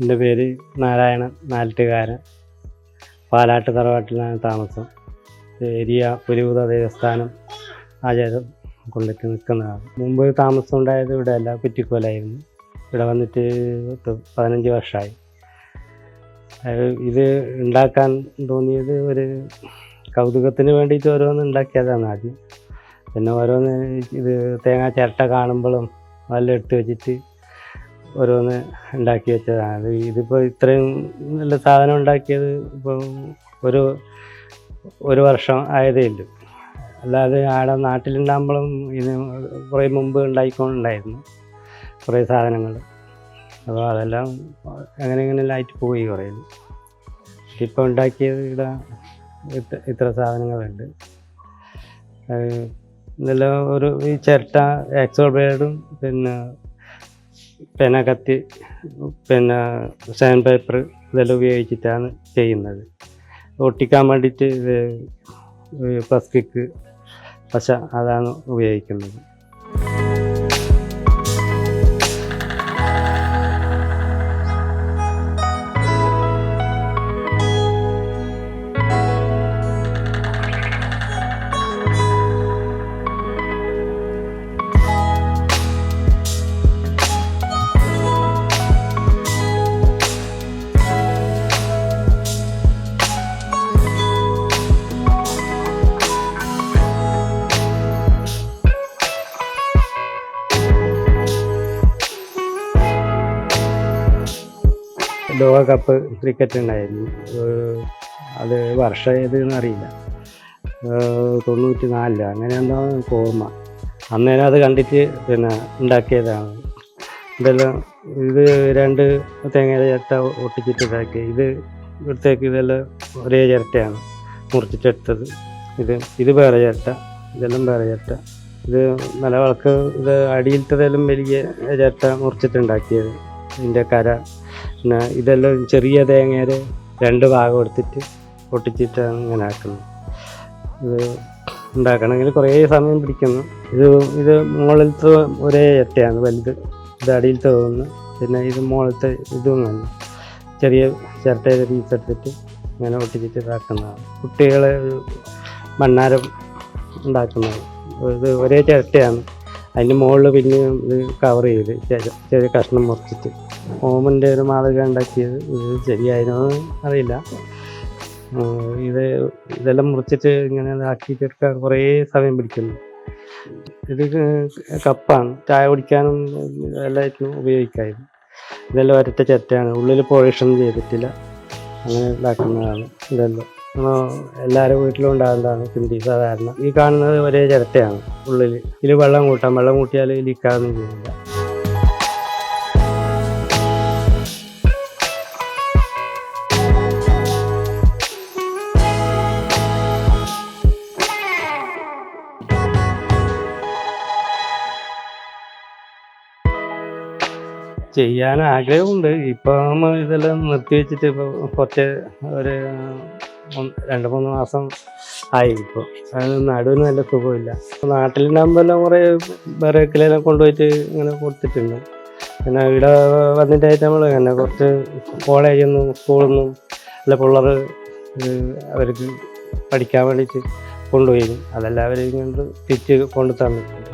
എന്റെ പേര് നാരായണൻ നാലിട്ടുകാരൻ പാലാട്ട് തറവാട്ടിലാണ് താമസം. ഏരിയ പുലിവുത ദേവസ്ഥാനം ആചാരം കൊണ്ടിട്ട് നിൽക്കുന്നതാണ്. മുമ്പ് താമസം ഉണ്ടായത് ഇവിടെ അല്ല കുറ്റിക്കോലായിരുന്നു. ഇവിടെ വന്നിട്ട് പതിനഞ്ച് വർഷമായി. ഇത് ഉണ്ടാക്കാൻ തോന്നിയത് ഒരു കൗതുകത്തിന് വേണ്ടിയിട്ട് ഓരോന്ന് ഉണ്ടാക്കിയതാണ് ആദ്യം. പിന്നെ ഓരോന്ന് ഇത് തേങ്ങ ചിരട്ട കാണുമ്പോഴും അതെല്ലാം എടുത്ത് വെച്ചിട്ട് ഓരോന്ന് ഉണ്ടാക്കി വെച്ചതാണ്. അത് ഇതിപ്പോൾ ഇത്രയും നല്ല സാധനം ഉണ്ടാക്കിയത് ഇപ്പോൾ ഒരു ഒരു വർഷം ആയതേ ഉള്ളൂ. അല്ലാതെ ആടെ നാട്ടിലുണ്ടാകുമ്പോഴും ഇതിന് കുറേ മുമ്പ് ഉണ്ടായിക്കൊണ്ടുണ്ടായിരുന്നു കുറേ സാധനങ്ങൾ. അപ്പോൾ അതെല്ലാം അങ്ങനെ ഇങ്ങനെയെല്ലാം ആയിട്ട് പോയി കുറേ. ഇപ്പോൾ ഉണ്ടാക്കിയത് ഇവിടെ ഇത്ര ഇത്ര സാധനങ്ങളുണ്ട്. നല്ല ഒരു ഈ ചിരട്ട എക്സോ ബ്ലേഡും പിന്നെ പെന കത്തി പിന്നെ സാൻഡ് പേപ്പർ ഇതെല്ലാം ഉപയോഗിച്ചിട്ടാണ് ചെയ്യുന്നത്. ഒട്ടിക്കാൻ വേണ്ടിയിട്ട് ഇത് പ്ലാസ്റ്റിക് പശ അതാണ് ഉപയോഗിക്കുന്നത്. ലോകകപ്പ് ക്രിക്കറ്റ് ഉണ്ടായിരുന്നു. അത് വർഷം ഏതെന്ന് അറിയില്ല. തൊണ്ണൂറ്റി നാലിൽ അങ്ങനെ എന്താണ് ഓർമ്മ അന്നേരം അത് കണ്ടിട്ട് പിന്നെ ഉണ്ടാക്കിയതാണ്. ഇതെല്ലാം ഇത് രണ്ട് തേങ്ങ ചിരട്ട ഒട്ടിച്ചിട്ട് ഇതാക്കി. ഇത് ഇവിടത്തേക്ക് ഇതെല്ലാം ഒരേ ചിരട്ടയാണ് മുറിച്ചിട്ടെടുത്തത്. ഇത് ഇത് വേറെ ചിരട്ട ഇതെല്ലാം വേറെ ചിരട്ട. ഇത് നിലവിളക്ക് ഇത് അടിയിലത്തേതെല്ലാം വലിയ ചിരട്ട മുറിച്ചിട്ടുണ്ടാക്കിയത്. ഇതിന്റെ കര പിന്നെ ഇതെല്ലാം ചെറിയ തേങ്ങയുടെ രണ്ട് ഭാഗം എടുത്തിട്ട് പൊട്ടിച്ചിട്ടാണ് ഇങ്ങനെ ആക്കുന്നത്. ഇത് ഉണ്ടാക്കണമെങ്കിൽ കുറേ സമയം പിടിക്കുന്നു. ഇത് ഇത് മുകളിലത്തെ ഒരേ എട്ടയാണ് വലുത്. ഇത് അടിയിലത്തെ തോന്നുന്നു പിന്നെ ഇത് മുകളിലത്തെ ഇതും തന്നെ ചെറിയ ചിരട്ടയുടെ പീസ് എടുത്തിട്ട് ഇങ്ങനെ ഒട്ടിച്ചിട്ട് ഇതാക്കുന്നതാണ്. കുട്ടികളെ മണ്ണാരം ഉണ്ടാക്കുന്നത്. ഇത് ഒരേ ചിരട്ടയാണ്. അതിന്റെ മുകളിൽ പിന്നെ ഇത് കവർ ചെയ്ത് ചെറിയ കഷ്ണം മുറിച്ചിട്ട്. ഓമന്റെ ഒരു മാതൃക ഉണ്ടാക്കിയത്. ഇത് ശരിയായിരുന്നോ അറിയില്ല. ഇത് ഇതെല്ലാം മുറിച്ചിട്ട് ഇങ്ങനെ ആക്കിയിട്ടെടുക്കാൻ കുറേ സമയം പിടിക്കുന്നു. ഇത് കപ്പാണ്. ചായ കുടിക്കാനും എല്ലാറ്റിനും ഉപയോഗിക്കായിരുന്നു. ഇതെല്ലാം ഒരറ്റ ചെറ്റയാണ് ഉള്ളിൽ പോളിഷൻ ചെയ്തിട്ടില്ല. അങ്ങനെ ഉണ്ടാക്കുന്നതാണ് ഇതെല്ലാം. എല്ലാവരും വീട്ടിലും ഉണ്ടാകുന്നതാണ് കിണ്ടി സാധാരണ. ഈ കാണുന്നത് ഒരേ ചിരട്ടയാണ് ഉള്ളിൽ. ഇതിൽ വെള്ളം കൂട്ടാം. വെള്ളം കൂട്ടിയാൽ ലീക്കാകുന്നു ചെയ്യില്ല ചെയ്യാൻ ആഗ്രഹമുണ്ട്. ഇപ്പം ഇതെല്ലാം നിർത്തി വെച്ചിട്ട് ഇപ്പോൾ കുറച്ച് ഒരു രണ്ട് മൂന്ന് മാസം ആയി ഇപ്പോൾ അത് നടുവിന് നല്ല സുഖമില്ല. നാട്ടിലുണ്ടാകുമ്പോൾ എല്ലാം കുറേ വിറകിലെല്ലാം കൊണ്ടുപോയിട്ട് ഇങ്ങനെ കൊടുത്തിട്ടുണ്ട്. പിന്നെ ഇവിടെ വന്നിട്ടായിട്ട് നമ്മൾ തന്നെ കുറച്ച് കോളേജിൽ നിന്നും സ്കൂളിൽ അല്ല പിള്ളേർ അവർക്ക് പഠിക്കാൻ വേണ്ടിയിട്ട് കൊണ്ടുപോയി. അതെല്ലാം അവർ ഇങ്ങോട്ട് തിരിച്ച് കൊണ്ടു തന്നിട്ടുണ്ട്